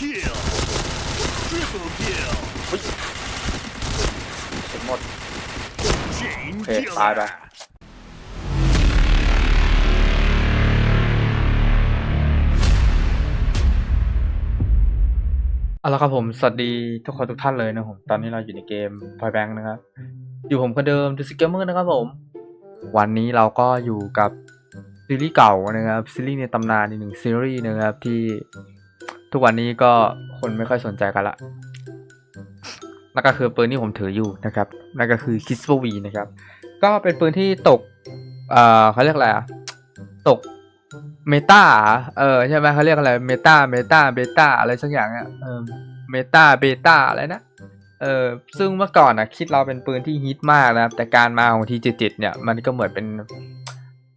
kill. Triple kill. เห็นหมด Chain Okay, killer. bye bye. เอาละครับผม สวัสดีทุกคนทุกท่านเลยนะผม ตอนนี้เราอยู่ในเกม Point Bank นะครับ อยู่ผมคนเดิม The s c a m e r นะครับผม วันนี้เราก็อยู่กับซีรีส์เก่านะครับ ซีรีส์ในตำนานอีกหนึ่งซีรีส์นะครับที่ ทุกวันนี้ก็คนไม่ค่อยสนใจกันละนั่นก็คือปืนที่ผมถืออยู่นะครับนั่นก็คือ k i s p o v นะครับ ก็เป็นปืนที่ตกเอ่อเขาเรียกอะไรอะตกเมตาเออใช่ไหมเขาเรียกอะไรเมตาเมตาเบตาอะไรสักอย่างอะเออเมตาเบตาอะไรนะเออซึ่งเมื่อก่อนนะคิดเราเป็นปืนที่ฮิตมากนะครับแต่การมาของทีเจ็ดเนี่ยมันก็เหมือนเป็น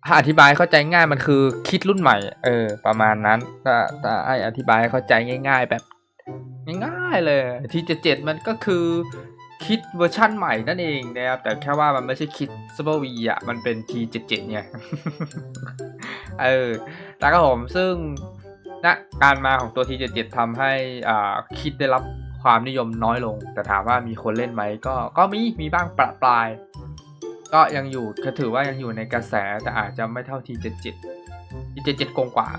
ถ้าอธิบายเข้าใจง่ายมันคือคิดรุ่นใหม่ เออ ประมาณนั้น ถ้าถ้าให้อธิบายเข้าใจง่าย ๆ แบบง่ายๆเลยทีเจ็ดมันก็คือคิดเวอร์ชั่นใหม่นั่นเองนะครับแต่แค่ว่ามันไม่ใช่คิดซูเปอร์วีอะมันเป็นทีเจ็ดเจ็ดไงเออแล้วก็ผมซึ่งนะการมาของตัวทีเจ็ดเจ็ดทำให้อ่าคิดได้รับความนิยมน้อยลง แต่ถามว่ามีคนเล่นไหมก็ก็มีมีบ้างประปราย ก็ยังอยู่ก็ถือว่ายังอยู่ในกระแสแต่อาจจะไม่เท่าทีเจ็ดเจ็ดทีเจ็ดเจ็ดกงกว่า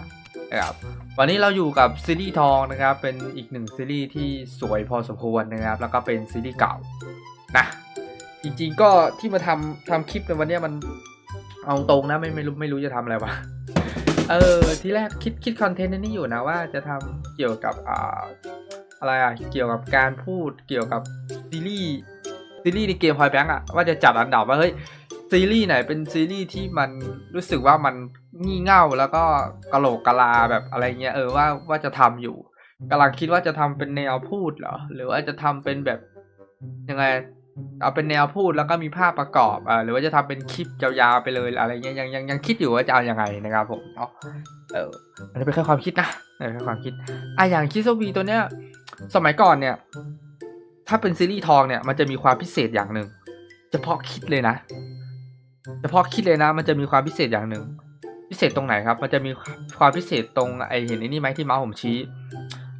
นะครับวันนี้เราอยู่กับซีรีส์ทองนะครับเป็นอีกหนึ่งซีรีส์ที่สวยพอสมควรนะครับ แล้วก็เป็นซีรีส์เก่านะจริงๆก็ที่มาทำทำคลิปในวันนี้มันเอาตรงนะไม่ไม่รู้ไม่รู้จะทำอะไรวะเออที่แรกคิดคิดคอนเทนต์นี้อยู่นะว่าจะทำเกี่ยวกับอ่าอะไรอะเกี่ยวกับการพูดเกี่ยวกับซีรีส์ ซีรีส์ในเกมพอยแบงก์อะว่าจะจัดอันดับว่าเฮ้ยซีรีส์ไหนเป็นซีรีส์ที่มันรู้สึกว่ามันงี่เง่าแล้วก็กะโหลกกะลาแบบอะไรเงี้ยเออว่าว่าจะทำอยู่กำลังคิดว่าจะทำเป็นแนวพูดเหรอหรือว่าจะทำเป็นแบบยังไงเอาเป็นแนวพูดแล้วก็มีภาพประกอบอ่าหรือว่าจะทำเป็นคลิปยาวๆไปเลยอะไรเงี้ยยังยังยังคิดอยู่ว่าจะเอายังไงนะครับผมเนาะเอออันนี้เป็นแค่ความคิดนะเออแค่ความคิดอะอย่างคิสวีตัวเนี้ยสมัยก่อนเนี่ย ถ้าเป็นซีรีส์ทองเนี่ยมันจะมีความพิเศษอย่างหนึ่งเฉพาะคิดเลยนะเฉพาะคิดเลยนะ มันจะมีความพิเศษอย่างหนึ่งพิเศษตรงไหนครับ มันจะมีความพิเศษตรงไอเห็นไอ้นี่ไหมที่เมาส์ผมชี้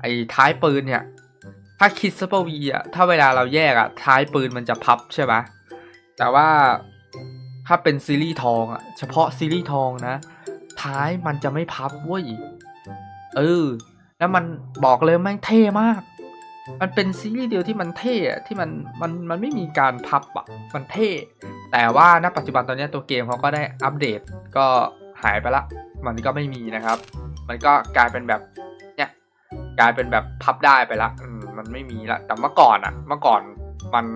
ไอท้ายปืนเนี่ย ถ้าคิดซูเปอร์วีอะถ้าเวลาเราแยกอะท้ายปืนมันจะพับใช่ไหมแต่ว่าถ้าเป็นซีรีส์ทองอะเฉพาะซีรีส์ทองนะ ท้ายมันจะไม่พับเว้ยเออแล้วมันบอกเลยแม่งเท่มาก มันเป็นซีรีส์เดียวที่มันเท่ที่มันมันมันไม่มีการพับอะมันเท่ แต่ว่าณปัจจุบันตอนนี้ตัวเกมเขาก็ได้อัปเดตก็หายไปละ มันก็ไม่มีนะครับ มันก็กลายเป็นแบบเนี่ยกลายเป็นแบบพับได้ไปละมมันไม่มีละ แต่เมื่อก่อนอะ เมื่อก่อนมัน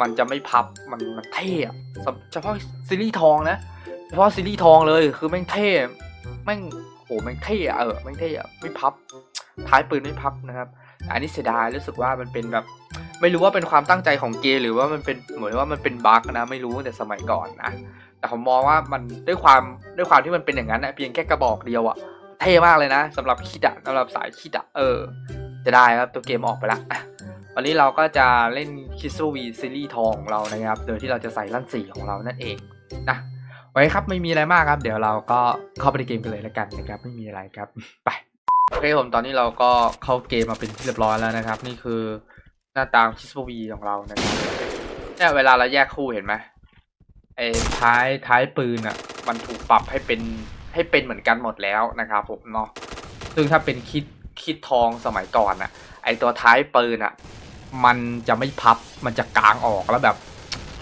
มันจะไม่พับมันมันเท่เฉพาะซีรีส์ทองนะเฉพาะซีรีส์ทองเลยคือแม่งเท่แม่งโหแม่งเท่เออแม่งเท่ไม่พับท้ายปืนไม่พับนะครับ อันนี้เสียดายรู้สึกว่ามันเป็นแบบไม่รู้ว่าเป็นความตั้งใจของเกมหรือว่ามันเป็นเหมือนว่ามันเป็นบั๊กนะไม่รู้แต่สมัยก่อนนะแต่ผมมองว่ามันด้วยความด้วยความที่มันเป็นอย่างนั้นนะเพียงแค่กระบอกเดียวอะเท่มากเลยนะสำหรับคิดอะสำหรับสายคิดอะเออ จะได้ครับตัวเกมออกไปละวันนี้เราก็จะเล่นคิสวีซีรีส์ทองของเรานะครับ โดยที่เราจะใส่ลั่นสีของเรานั่นเองนะไว้ครับไม่มีอะไรมากครับ เดี๋ยวเราก็เข้าไปในเกมกันเลยแล้วกันนะครับ ไม่มีอะไรครับไป โอเคผมตอนนี้เราก็เข้าเกมมาเป็นที่เรียบร้อยแล้วนะครับ นี่คือหน้าตาคิสโบวีของเรานะครับเนี่ยเวลาเราแยกคู่เห็นไหมไอ้ท้ายท้ายปืนอะ มันถูกปรับให้เป็นให้เป็นเหมือนกันหมดแล้วนะครับผมเนาะซึ่งถ้าเป็นคิดคิดทองสมัยก่อนอะ ไอตัวท้ายปืนอะ มันจะไม่พับมันจะกางออกแล้วแบบ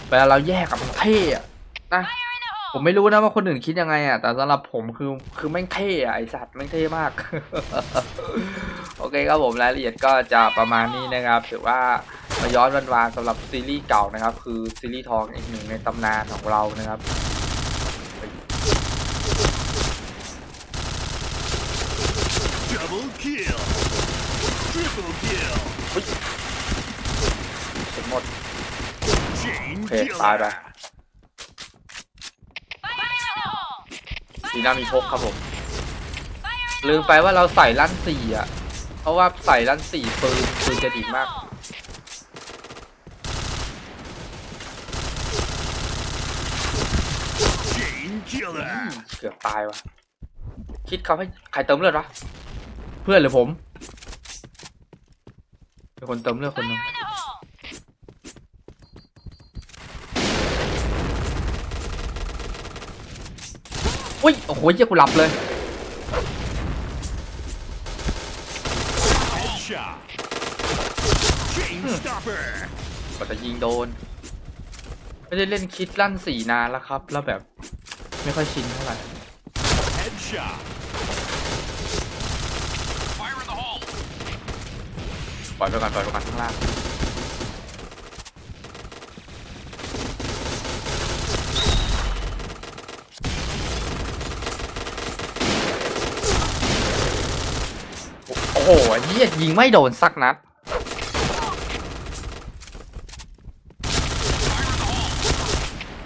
เวลาเราแยกกับมันเท่อะนะ ผมไม่รู้นะว่าคนอื่นคิดยังไงอะ แต่สำหรับผมคือคือแม่งเท่อะไอสัตว์แม่งเท่มาก โอเคครับผมรายละเอียดก็จะประมาณนี้นะครับถือว่ามาย้อนวันวานๆสำหรับซีรีส์เก่านะครับ คือซีรีส์ทองอีกหนึ่งในตำนานของเรานะครับ Double kill. Triple kill. เสร็จหมด Chain Okay, killer. bye bye. สีหน้ามีพกครับผม ลืมไปว่าเราใส่ลั่นสี่อะ เพราะว่าใส่ลั่นสี่ปืนปืนจะดีมาก เกือบตายวะคิดเขาให้ใครเติมเลือดวะ เพื่อนหรือผมมีคนเติมเลือดคนนึง Fire in the hole! อุ้ย โอ้โหเหี้ยกูหลับเลย Headshot. Chain stopper. กว่าจะยิงโดน ไม่ได้เล่นคิดลั่นสี่นานแล้วครับ แล้วแบบ ไม่ค่อยชินเท่าไหร่ Headshot. Fire in the hole. ปล่อยไปก่อนปล่อยไปก่อนข้างล่าง โอ้โหเฮียยิงไม่โดนสักนัด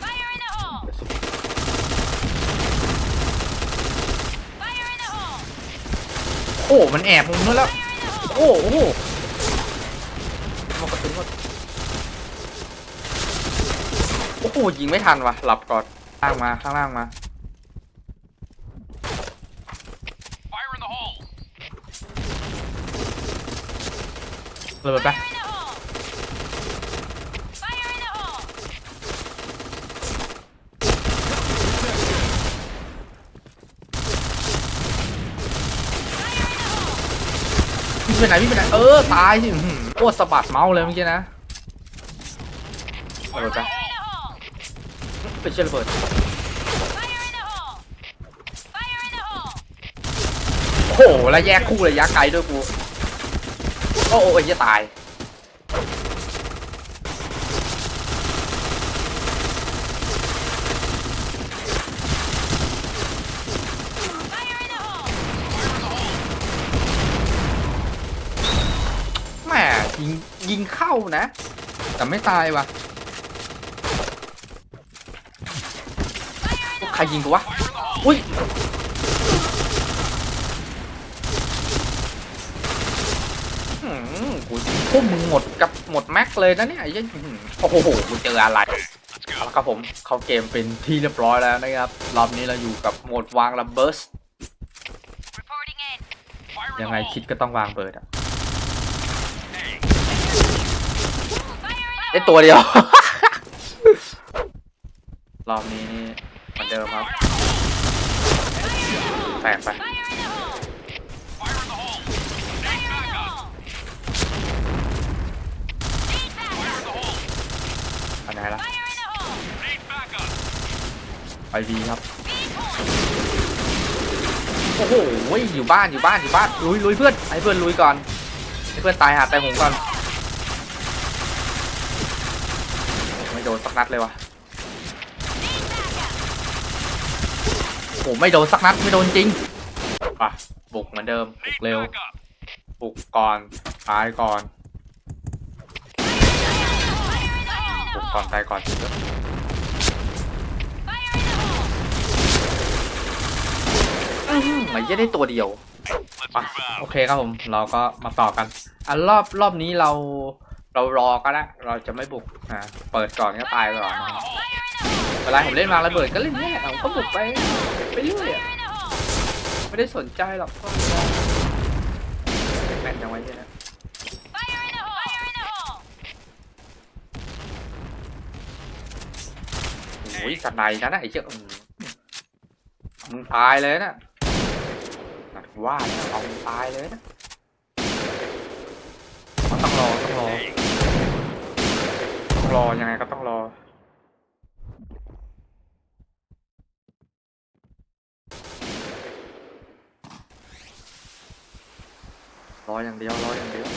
Fire in the hole! Fire in the hole! โอ้โหมันแอบมุมนู้นแล้ว โอ้โหมากระตุ้นหมดโอ้โหยิงไม่ทันวะหลับก่อนข้างมาข้างล่างมา Fire in the hole. เลยไป Fire in the hole! Fire in the hole! วิ่งไปไหนวิ่งไปไหนเออตายสิอื้อหือโคตรสะบัดเมาส์เลยเมื่อกี้นะระเบิดไป Fire in the hole! ไปเชื่อระเบิด Fire in the hole! Fire in the hole! โอ้โหแล้วแยกคู่ระยะไกลด้วยกู โอ้โหไอ้เหี้ยตายแหมยิงยิงเข้านะ แต่ไม่ตายวะใครยิงกูวะ อุ้ย อืมกู พวกมึงหมดกับหมดแม็กเลยนะเนี่ยไอ้เหี้ยอื้อหือโอ้โหกูเจออะไรเอาละครับผมเข้าเกมเป็นที่เรียบร้อยแล้วนะครับ รอบนี้เราอยู่กับโหมดวางระเบิด Reporting in. Fire in ยัง the ไง hole. คิดก็ต้องวางเบิร์ดอะ Hey. Fire in ไอ the ตัวเดียว รอบนี้นี่เหมือนเดิมครับแตกไป ไหนล่ะไปบีครับ โอ้โหอยู่บ้านอยู่บ้านอยู่บ้านลุยลุยเพื่อนให้เพื่อนลุยก่อนให้เพื่อนตายหาตายหงก่อนไม่โดนสักนัดเลยวะโอ้ไม่โดนสักนัดไม่โดนจริงป่ะบุกเหมือนเดิมบุกเร็วบุกก่อนตายก่อน Fire in the hole! บุกก่อนตายก่อน Fire in the hole! อื้อหือไม่ใช่ได้ตัวเดียว Let's อะ move โอ out. เคครับผมเราก็มาต่อกัน อันรอบรอบนี้เราเรารอก็ได้เราจะไม่บุกอ่าเปิดก่อนก็ตายก่อนนะ Fire in the hole! เวลาผมเล่นวางระเบิดก็เล่นแน่ผมก็บุกไปไปเรื่อยอะ Fire in the hole! ไม่ได้สนใจหรอกก็แม่นจังไว้เนี่ยนะ Fire in the hole! Fire in the hole! โอ้ยสัตว์ในนั่นนะไอ้เจ้ามึงตายเลยนะนัดว่าแล้วเอามึงตายเลยนะมันต้องรอต้องรอต้องรอยังไงก็ต้องรอรออย่างเดียวรออย่างเดียว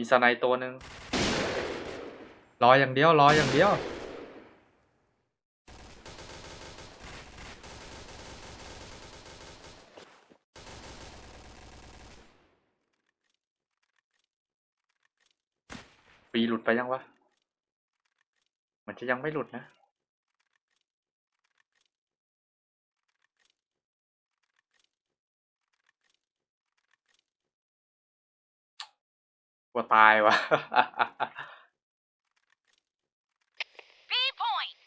มีสไนด์ตัวหนึ่งรออย่างเดียวรออย่างเดียว ปีหลุดไปยังวะเหมือนจะยังไม่หลุดนะ B point.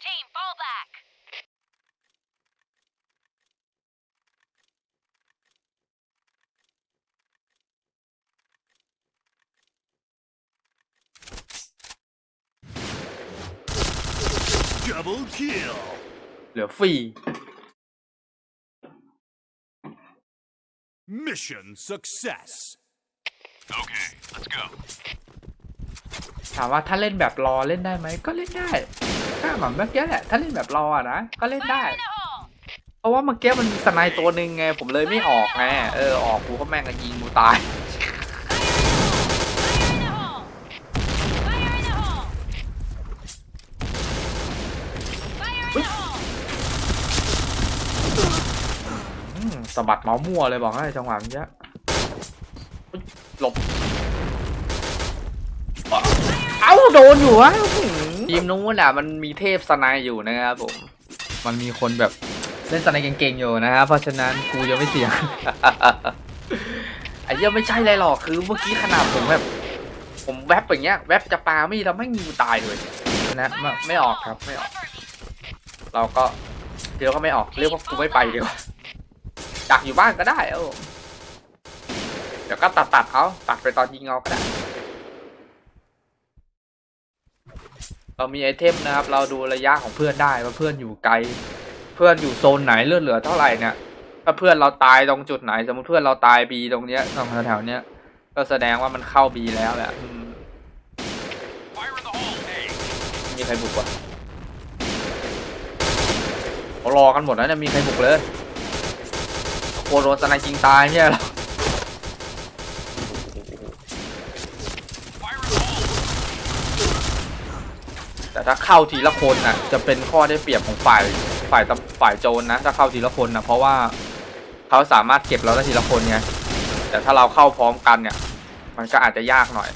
Team fall back. Double kill. เหลือฟรี Mission success. Okay, let's go. ถามว่าถ้าเล่นแบบรอเล่นได้ไหมก็เล่นได้ถ้าแบบเมื่อกี้แหละถ้าเล่นแบบรออะนะก็เล่นได้ Fire in the hole! เพราะว่าเมื่อกี้มันมีสไนด์ตัวหนึ่งไงผมเลยไม่ออกไงเออออกกูก็แม่งก็ยิงกูตาย Fire in the hole! Fire in the hole! Fire in the hole! อืมสะบัดเมาส์มั่วเลยบอกให้จังหวะเมื่อกี้อุ๊ยหลบ เอ้าโดนอยู่วะอื้อหือทีมนู้นอะมันมีเทพสไนด์อยู่นะครับผม มันมีคนแบบเล่นสไนด์เก่งๆอยู่นะครับเพราะฉะนั้นกูยังไม่เสี่ยงไอ้เหี้ยไม่ใช่อะไรหรอกคือเมื่อกี้ขนาดผมแบบ ผมแวบอย่างเงี้ยแวบจะปามีดแล้วไม่มีตายเลยนะไม่ไม่ออกครับไม่ออก เราก็เดี๋ยวก็ไม่ออกเรียกว่ากูไม่ไปดีกว่า ดักอยู่บ้านก็ได้เออเดี๋ยวก็ตัดตัดๆเอาตัดไปตอนยิงเอาก็ได้ เรามีไอเทมนะครับ เราดูระยะของเพื่อนได้ว่าเพื่อนอยู่ไกล เพื่อนอยู่โซนไหนเลือดเหลือเท่าไหร่เนี่ย ถ้าเพื่อนเราตายตรงจุดไหน สมมติเพื่อนเราตายบีตรงเนี้ยตรงแถวๆเนี้ย ก็แสดงว่ามันเข้าบีแล้วแหละมีใครบุกวะเขารอกันหมดแล้วเนี่ยมีใครบุกเลย โคโรสนายจริงตายเนี่ยหรอแต่ถ้าเข้าทีละคนน่ะ จะเป็นข้อได้เปรียบของฝ่ายฝ่ายตำฝ่ายโจรนะ ถ้าเข้าทีละคนนะเพราะว่าเขาสามารถเก็บเราได้ทีละคนไงแต่ถ้าเราเข้าพร้อมกันเนี่ย มันก็อาจจะยากหน่อย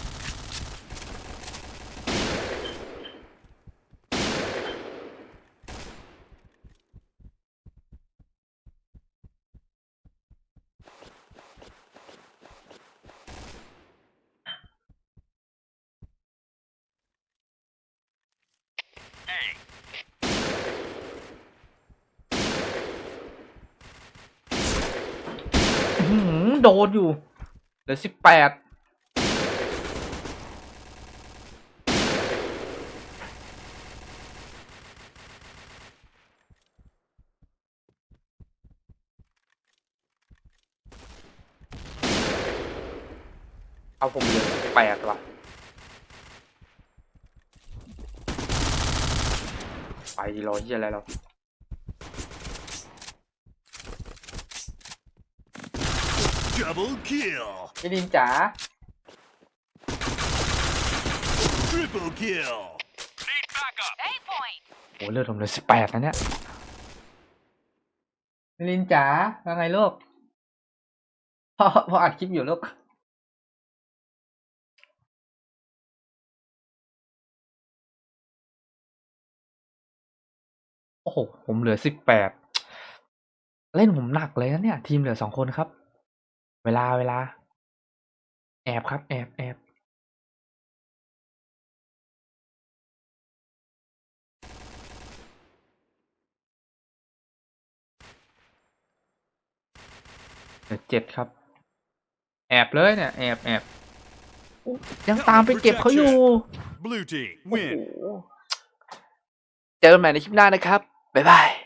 หือโดนอยู่ เหลือสิบแปดเอาผมเหลือสิบแปดว่ะ ไปรอเหียอะไรเรา Double kill. พี่ดินจ๋า Triple kill. need backup. Eight point! โอ้เลือดผมเหลือสิบแปดนะเนี่ยพี่ดินจ๋าว่าไงลูกพ่อพ่ออัดคลิปอยู่ลูก โอ้โหผมเหลือสิบแปดเล่นผมหนักเลยนะเนี่ย ทีมเหลือสองคนครับ เวลาเวลา แอบครับ แอบแอบเหลือเจ็ดครับ แอบเลยเนี่ย แอบแอบโอ้ยังตามไปเก็บเขาอยู่ Blue team โอ้โห win. เจอกันใหม่ในคลิปหน้านะครับ บ๊ายบาย